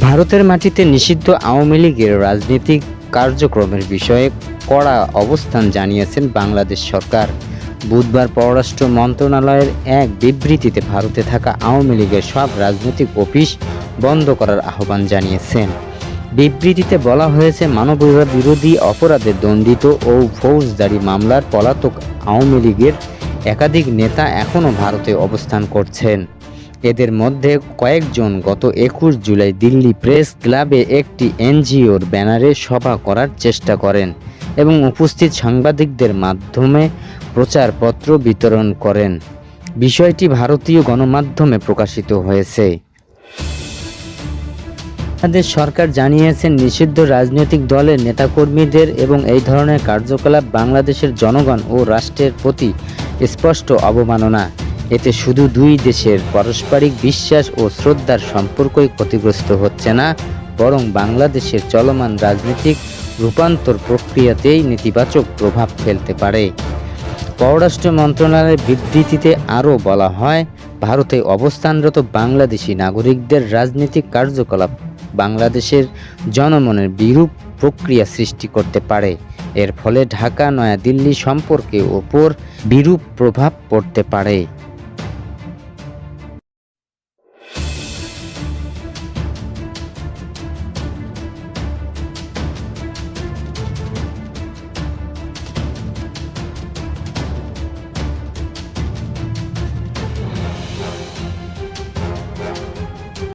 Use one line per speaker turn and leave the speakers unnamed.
ভারতের মাটিতে নিষিদ্ধ আওয়ামী লীগের রাজনৈতিক কার্যক্রমের বিষয়ে কড়া অবস্থান জানিয়েছেন বাংলাদেশ সরকার। বুধবার পররাষ্ট্র মন্ত্রণালয়ের এক বিবৃতিতে ভারতে থাকা আওয়ামী লীগের সব রাজনৈতিক অফিস বন্ধ করার আহ্বান জানিয়েছেন। বিবৃতিতে বলা হয়েছে মানবতা বিরোধী অপরাধে দণ্ডিত ও ফৌজদারি মামলার পলাতক আওয়ামী লীগের একাধিক নেতা এখনও ভারতে অবস্থান করছেন। এদের মধ্যে কয়েকজন গত একুশ জুলাই দিল্লি প্রেস ক্লাবে একটি এনজিওর ব্যানারে সভা করার চেষ্টা করেন এবং উপস্থিত সাংবাদিকদের মাধ্যমে প্রচারপত্র বিতরণ করেন। বিষয়টি ভারতীয় গণমাধ্যমে প্রকাশিত হয়েছে। বাংলাদেশ সরকার জানিয়েছেন, নিষিদ্ধ রাজনৈতিক দলের নেতাকর্মীদের এবং এই ধরনের কার্যকলাপ বাংলাদেশের জনগণ ও রাষ্ট্রের প্রতি স্পষ্ট অবমাননা। এতে শুধু দুই দেশের পারস্পরিক বিশ্বাস ও শ্রদ্ধার সম্পর্কই ক্ষতিগ্রস্ত হচ্ছে না, বরং বাংলাদেশের চলমান রাজনৈতিক রূপান্তর প্রক্রিয়াতেই নেতিবাচক প্রভাব ফেলতে পারে। পররাষ্ট্র মন্ত্রণালয়ের বিবৃতিতে আরও বলা হয়, ভারতে অবস্থানরত বাংলাদেশি নাগরিকদের রাজনৈতিক কার্যকলাপ বাংলাদেশের জনমনের বিরূপ প্রক্রিয়া সৃষ্টি করতে পারে। এর ফলে ঢাকা, নয়াদিল্লি সম্পর্কে ওপর বিরূপ প্রভাব পড়তে পারে।